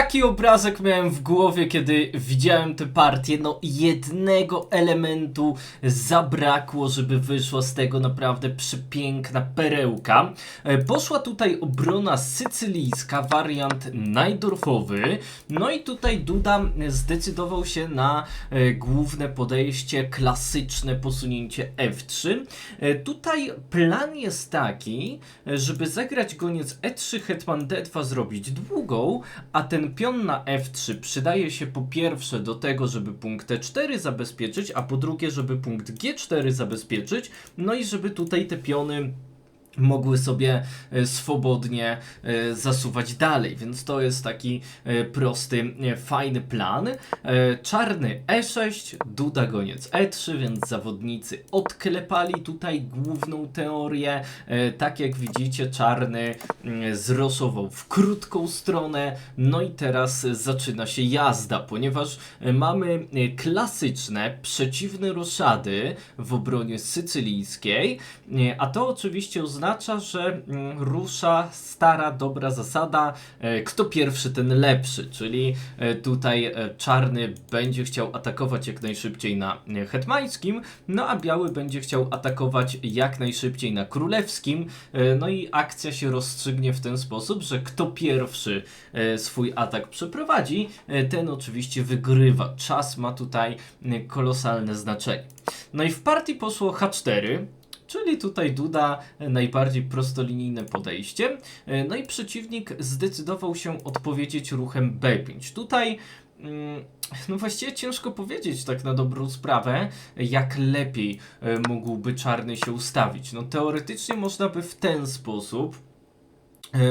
taki obrazek miałem w głowie, kiedy widziałem tę partię. No, jednego elementu zabrakło, żeby wyszła z tego naprawdę przepiękna perełka. E, Poszła tutaj obrona sycylijska, wariant najdorfowy. No i tutaj Duda zdecydował się na e, główne podejście, klasyczne posunięcie F3. E, Tutaj plan jest taki, żeby zagrać goniec E3, hetman D2 zrobić długą, a ten pion na F3 przydaje się po pierwsze do tego, żeby punkt E4 zabezpieczyć, a po drugie, żeby punkt G4 zabezpieczyć, no i żeby tutaj te piony mogły sobie e, swobodnie e, zasuwać dalej, więc to jest taki e, prosty, fajny plan. Czarny E6, Duda goniec E3, więc zawodnicy odklepali tutaj główną teorię. Tak jak widzicie, czarny mm, zrosował w krótką stronę, no i teraz zaczyna się jazda, ponieważ mamy klasyczne, przeciwne roszady w obronie sycylijskiej, a to oczywiście oznacza, że mm, rusza stara, dobra zasada, e, kto pierwszy, ten lepszy, czyli e, tutaj e, czarny będzie chciał atakować jak najszybciej na hetmańskim, no a biały będzie chciał atakować jak najszybciej na królewskim, no i akcja się rozstrzygnie w ten sposób, że kto pierwszy swój atak przeprowadzi, ten oczywiście wygrywa. Czas ma tutaj kolosalne znaczenie. No i w partii poszło H4, Czyli tutaj Duda e, najbardziej prostolinijne podejście. E, No i przeciwnik zdecydował się odpowiedzieć ruchem B5. Tutaj mm, no właściwie ciężko powiedzieć tak na dobrą sprawę, jak lepiej e, mógłby czarny się ustawić. No teoretycznie można by w ten sposób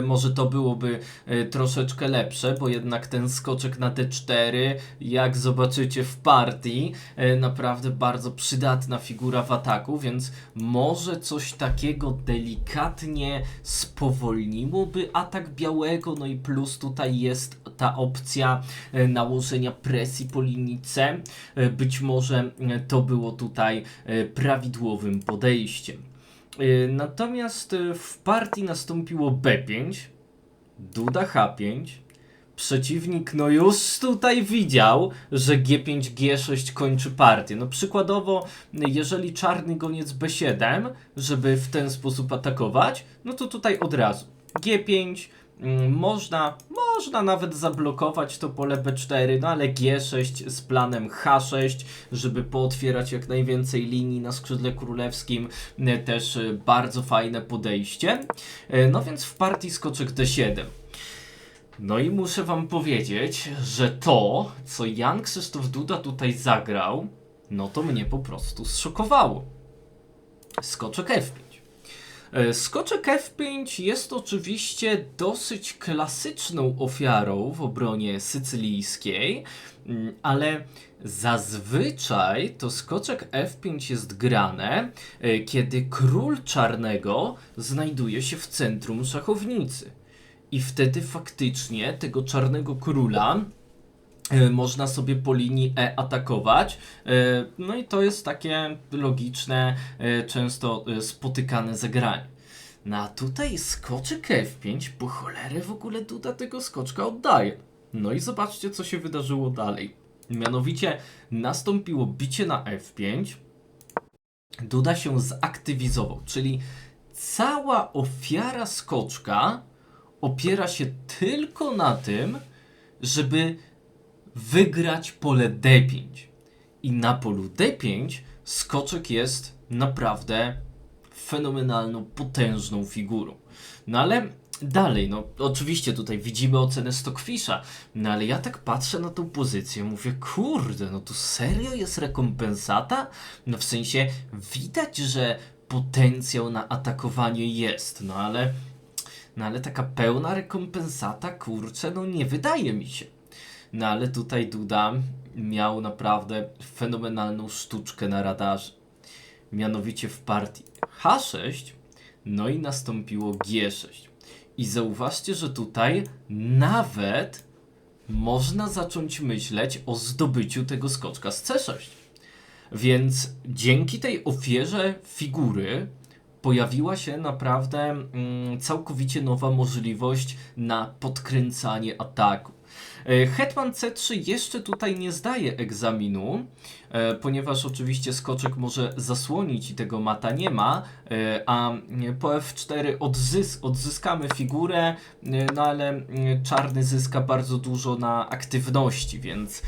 Może to byłoby e, troszeczkę lepsze, bo jednak ten skoczek na D4, jak zobaczycie w partii, e, naprawdę bardzo przydatna figura w ataku, więc może coś takiego delikatnie spowolniłoby atak białego, no i plus tutaj jest ta opcja e, nałożenia presji po linii C. E, Być może e, to było tutaj e, prawidłowym podejściem. Y, Natomiast y, w partii nastąpiło B5, Duda H5. Przeciwnik no już tutaj widział, że G5, G6 kończy partię. No przykładowo, jeżeli czarny goniec B7, żeby w ten sposób atakować, no to tutaj od razu G5, mm, można, można nawet zablokować to pole B4, no ale G6 z planem H6, żeby pootwierać jak najwięcej linii na skrzydle królewskim, e, też e, bardzo fajne podejście. E, No więc w partii skoczek D7. No i muszę wam powiedzieć, że to, co Jan Krzysztof Duda tutaj zagrał, no to mnie po prostu zszokowało. Skoczek F5. E, Skoczek F5 jest oczywiście dosyć klasyczną ofiarą w obronie sycylijskiej, mm, ale zazwyczaj to skoczek F5 jest grane, e, kiedy król czarnego znajduje się w centrum szachownicy. I wtedy faktycznie tego czarnego króla można sobie po linii E atakować. E, No i to jest takie logiczne, e, często e, spotykane zagranie. No a tutaj skoczek F5, po cholerę w ogóle Duda tego skoczka oddaje. No i zobaczcie, co się wydarzyło dalej. Mianowicie nastąpiło bicie na F5, Duda się zaktywizował, czyli cała ofiara skoczka opiera się tylko na tym, żeby wygrać pole D5. I na polu D5 skoczek jest naprawdę fenomenalną, potężną figurą. No ale dalej, no oczywiście tutaj widzimy ocenę Stockfisha, no ale ja tak patrzę na tą pozycję, mówię, kurde, no tu serio jest rekompensata? No w sensie widać, że potencjał na atakowanie jest, no ale no ale taka pełna rekompensata, kurczę, no nie wydaje mi się. No ale tutaj Duda miał naprawdę fenomenalną sztuczkę na radarze. Mianowicie w partii H6, no i nastąpiło G6. I zauważcie, że tutaj nawet można zacząć myśleć o zdobyciu tego skoczka z C6. Więc dzięki tej ofierze figury pojawiła się naprawdę mm, całkowicie nowa możliwość na podkręcanie ataku. E, Hetman C3 jeszcze tutaj nie zdaje egzaminu, e, ponieważ oczywiście skoczek może zasłonić i tego mata nie ma, e, a po F4 odzys odzyskamy figurę, no ale czarny zyska bardzo dużo na aktywności, więc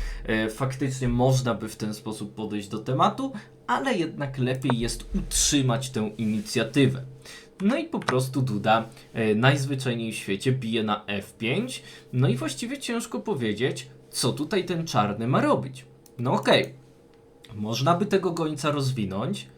faktycznie można by w ten sposób podejść do tematu, ale jednak lepiej jest utrzymać tę inicjatywę. No i po prostu Duda e, najzwyczajniej w świecie bije na F5. No i właściwie ciężko powiedzieć, co tutaj ten czarny ma robić. No okej, można by tego gońca rozwinąć,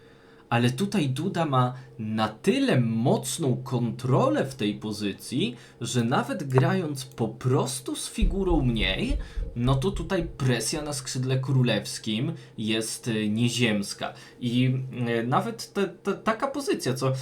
ale tutaj Duda ma na tyle mocną kontrolę w tej pozycji, że nawet grając po prostu z figurą mniej, no to tutaj presja na skrzydle królewskim jest e, nieziemska. I e, nawet te, te, taka pozycja, co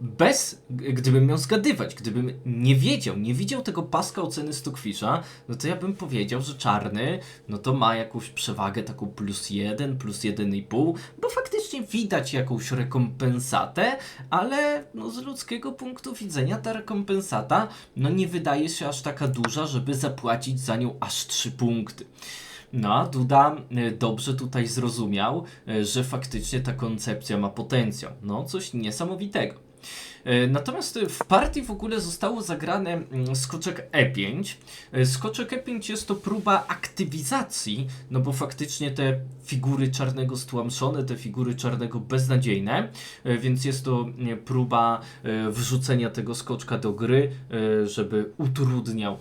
bez, gdybym miał zgadywać, gdybym nie wiedział, nie widział tego paska oceny Stockfisha, no to ja bym powiedział, że czarny, no to ma jakąś przewagę taką plus 1, plus 1,5, bo faktycznie widać jakąś rekompensatę, ale no z ludzkiego punktu widzenia ta rekompensata no nie wydaje się aż taka duża, żeby zapłacić za nią aż 3 punkty. No, a Duda e, dobrze tutaj zrozumiał, e, że faktycznie ta koncepcja ma potencjał. No, coś niesamowitego. E, Natomiast w partii w ogóle zostało zagrane mm, skoczek E5. E, Skoczek E5 jest to próba aktywizacji, no bo faktycznie te figury czarnego stłamszone, te figury czarnego beznadziejne, e, więc jest to nie, próba wrzucenia tego skoczka do gry, żeby utrudniał,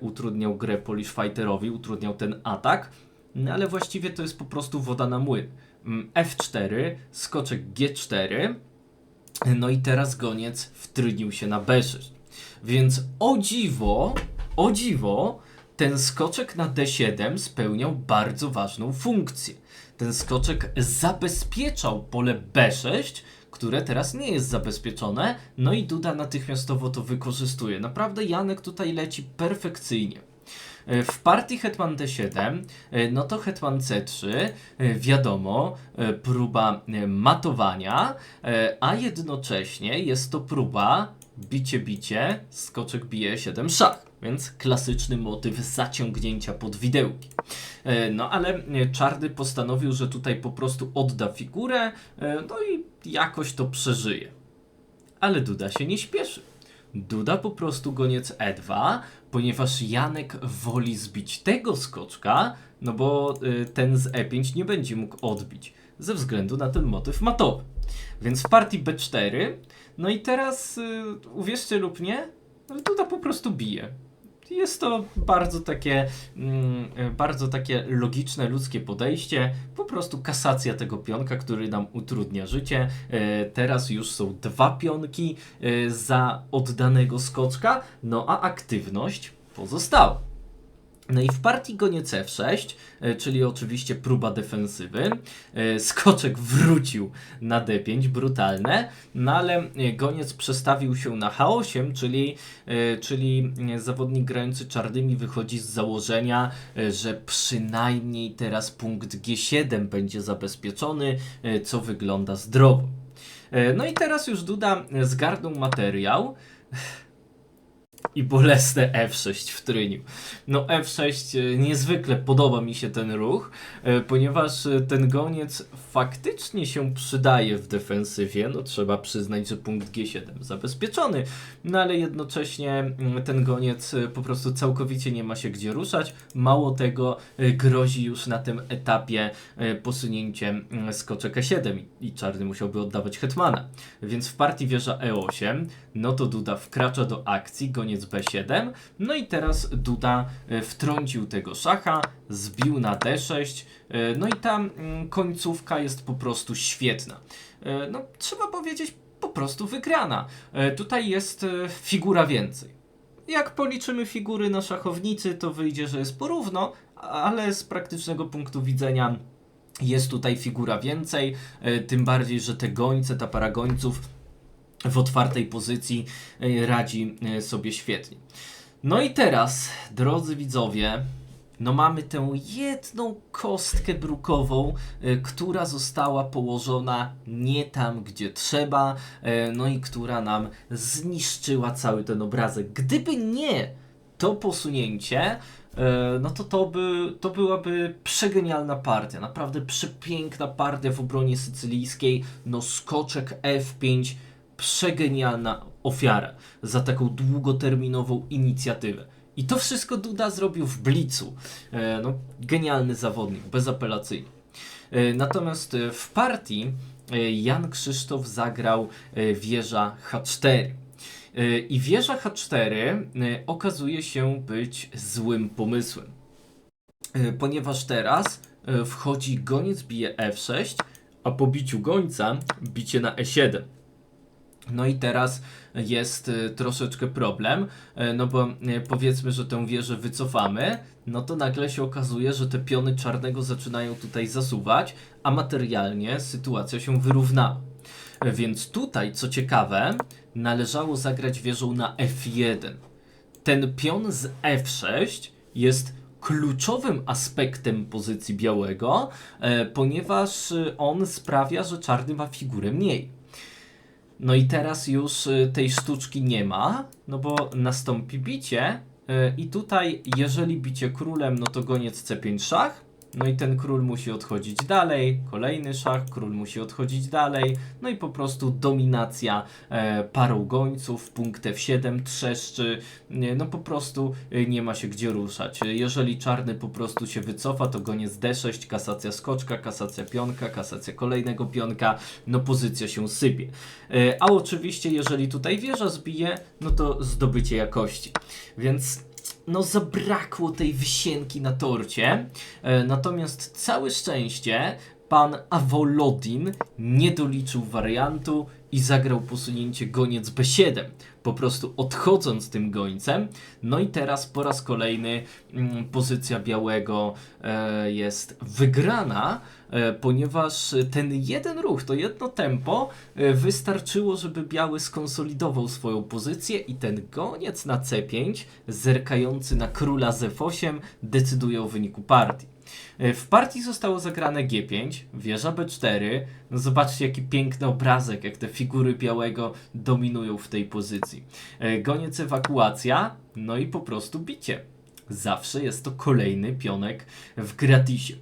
utrudniał grę Polish Fighterowi, utrudniał ten atak. No ale właściwie to jest po prostu woda na młyn. Mm, F4, skoczek G4, no i teraz goniec wtrynił się na B6. Więc o dziwo, o dziwo, ten skoczek na D7 spełniał bardzo ważną funkcję. Ten skoczek zabezpieczał pole B6, które teraz nie jest zabezpieczone, no i Duda natychmiastowo to wykorzystuje. Naprawdę Janek tutaj leci perfekcyjnie. E, W partii Hetman D7, e, no to Hetman C3, e, wiadomo, próba matowania, a jednocześnie jest to próba bicie, bicie, skoczek bije 7 szach, więc klasyczny motyw zaciągnięcia pod widełki. No ale Czarny postanowił, że tutaj po prostu odda figurę, no i jakoś to przeżyje. Ale Duda się nie śpieszy. Duda po prostu goniec E2, ponieważ Janek woli zbić tego skoczka, no bo y, ten z E5 nie będzie mógł odbić, ze względu na ten motyw matowy. Więc w partii B4, no i teraz, y, uwierzcie lub nie, Duda po prostu bije. Jest to bardzo takie, mm, bardzo takie logiczne, ludzkie podejście. Po prostu kasacja tego pionka, który nam utrudnia życie. E, teraz już są dwa pionki e, za oddanego skoczka, no a aktywność pozostała. No i w partii goniec F6, e, czyli oczywiście próba defensywy, e, skoczek wrócił na D5, brutalne, no ale e, goniec przestawił się na H8, czyli, czyli zawodnik grający czarnymi wychodzi z założenia, że przynajmniej teraz punkt G7 będzie zabezpieczony, co wygląda zdrowo. No i teraz już Duda zgarnął materiał i bolesne F6 w tryniu. No F6 e, niezwykle podoba mi się ten ruch, e, ponieważ e, ten goniec faktycznie się przydaje w defensywie. No trzeba przyznać, że punkt G7 zabezpieczony, no ale jednocześnie mm, ten goniec po prostu całkowicie nie ma się gdzie ruszać. Mało tego, grozi już na tym etapie posunięciem mm, skoczek E7 i- i czarny musiałby oddawać hetmana. Więc w partii wieża E8, no to Duda wkracza do akcji, goniec B7, no i teraz Duda e, wtrącił tego szacha, zbił na D6, e, no i ta mm, końcówka jest po prostu świetna. E, No, trzeba powiedzieć, po prostu wygrana. Tutaj jest figura więcej. Jak policzymy figury na szachownicy, to wyjdzie, że jest porówno, ale z praktycznego punktu widzenia jest tutaj figura więcej, tym bardziej, że te gońce, ta para gońców w otwartej pozycji e, radzi e, sobie świetnie. No i teraz, drodzy widzowie, no mamy tę jedną kostkę brukową, e, która została położona nie tam, gdzie trzeba, no i która nam zniszczyła cały ten obrazek. Gdyby nie to posunięcie, no to to, by, to byłaby przegenialna partia. Naprawdę przepiękna partia w obronie sycylijskiej. No skoczek F5, przegenialna ofiara za taką długoterminową inicjatywę. I to wszystko Duda zrobił w blicu. E, no, genialny zawodnik, bezapelacyjnie. E, Natomiast e, w partii Jan Krzysztof zagrał wieża H4. E, I wieża H4 e, okazuje się być złym pomysłem. Ponieważ teraz wchodzi goniec bije F6, a po biciu gońca bicie na E7. No i teraz jest e, troszeczkę problem, e, no bo e, powiedzmy, że tę wieżę wycofamy, no to nagle się okazuje, że te piony czarnego zaczynają tutaj zasuwać, a materialnie sytuacja się wyrównała. Więc tutaj, co ciekawe, należało zagrać wieżą na F1. Ten pion z F6 jest kluczowym aspektem pozycji białego, e, ponieważ on sprawia, że czarny ma figurę mniej. No i teraz już y, tej sztuczki nie ma, no bo nastąpi bicie y, i tutaj jeżeli bicie królem, no to goniec C5 szach, no i ten król musi odchodzić dalej, kolejny szach, król musi odchodzić dalej, no i po prostu dominacja e, gońców, punkt F7 trzeszczy, nie, no po prostu y, nie ma się gdzie ruszać. Jeżeli czarny po prostu się wycofa, to goniec D6, kasacja skoczka, kasacja pionka, kasacja kolejnego pionka, no pozycja się sypie. E, A oczywiście, jeżeli tutaj wieża zbije, no to zdobycie jakości. Więc no zabrakło tej wisienki na torcie. E, Natomiast całe szczęście pan Awolodin nie doliczył wariantu i zagrał posunięcie goniec B7, po prostu odchodząc tym gońcem. No i teraz po raz kolejny mm, pozycja białego e, jest wygrana, e, ponieważ ten jeden ruch, to jedno tempo e, wystarczyło, żeby biały skonsolidował swoją pozycję i ten goniec na C5, zerkający na króla z F8, decyduje o wyniku partii. E, W partii zostało zagrane G5, wieża B4. No zobaczcie, jaki piękny obrazek, jak te figury białego dominują w tej pozycji. E, Goniec ewakuacja, no i po prostu bicie. Zawsze jest to kolejny pionek w gratisie.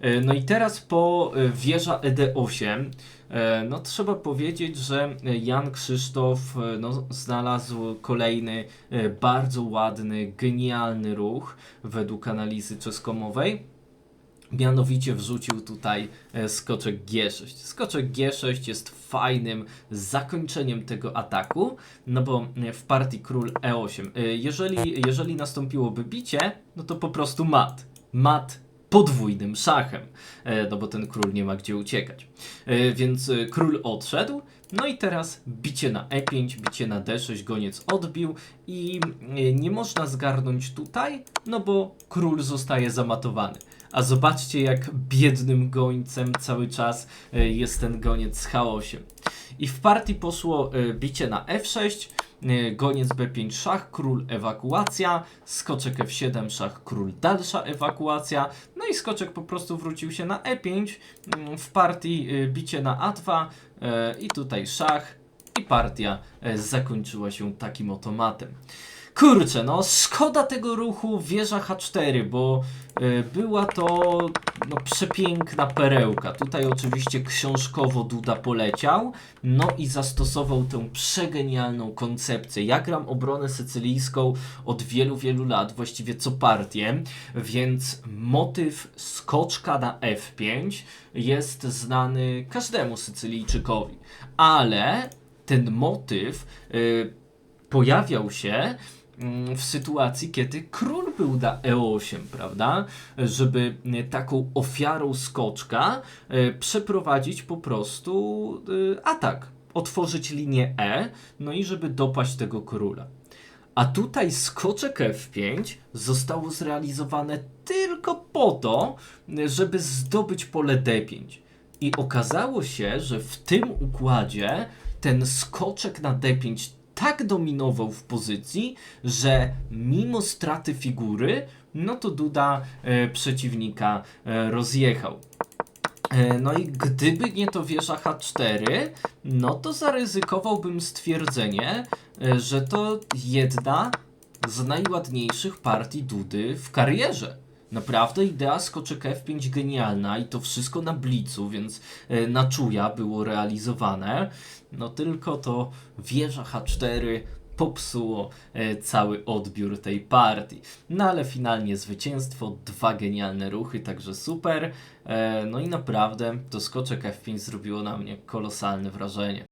E, No i teraz po e, wieża ED8, e, no trzeba powiedzieć, że Jan Krzysztof e, no, znalazł kolejny e, bardzo ładny, genialny ruch według analizy czeskomowej. Mianowicie wrzucił tutaj e, skoczek G6. Skoczek G6 jest fajnym zakończeniem tego ataku, no bo e, w partii król E8. e, Jeżeli, jeżeli nastąpiłoby bicie, no to po prostu mat. Mat podwójnym szachem, no bo ten król nie ma gdzie uciekać. Więc król odszedł, no i teraz bicie na E5, bicie na D6, goniec odbił i nie można zgarnąć tutaj, no bo król zostaje zamatowany. A zobaczcie, jak biednym gońcem cały czas e, jest ten goniec z H8. I w partii poszło e, bicie na F6, e, goniec B5 szach, król ewakuacja, skoczek F7 szach, król dalsza ewakuacja, no i skoczek po prostu wrócił się na E5, mm, w partii bicie na A2 e, i tutaj szach i partia zakończyła się takim otomatem. Kurczę, no szkoda tego ruchu wieża H4, bo y, była to no, przepiękna perełka. Tutaj oczywiście książkowo Duda poleciał, no i zastosował tę przegenialną koncepcję. Ja gram obronę sycylijską od wielu, wielu lat, właściwie co partię, więc motyw skoczka na F5 jest znany każdemu Sycylijczykowi, ale ten motyw y, pojawiał się w sytuacji, kiedy król był na E8, prawda? Żeby y, taką ofiarą skoczka y, przeprowadzić po prostu y, atak, otworzyć linię E, no i żeby dopaść tego króla. A tutaj skoczek F5 zostało zrealizowane tylko po to, żeby zdobyć pole D5. I okazało się, że w tym układzie ten skoczek na D5 tak dominował w pozycji, że mimo straty figury, no to Duda e, przeciwnika e, rozjechał. E, No i gdyby nie to wieża H4, no to zaryzykowałbym stwierdzenie, e, że to jedna z najładniejszych partii Dudy w karierze. Naprawdę idea skoczek F5 genialna i to wszystko na blicu, więc e, na czuja było realizowane. No tylko to wieża H4 popsuło e, cały odbiór tej partii. No ale finalnie zwycięstwo, dwa genialne ruchy, także super. E, no i naprawdę to skoczek F5 zrobiło na mnie kolosalne wrażenie.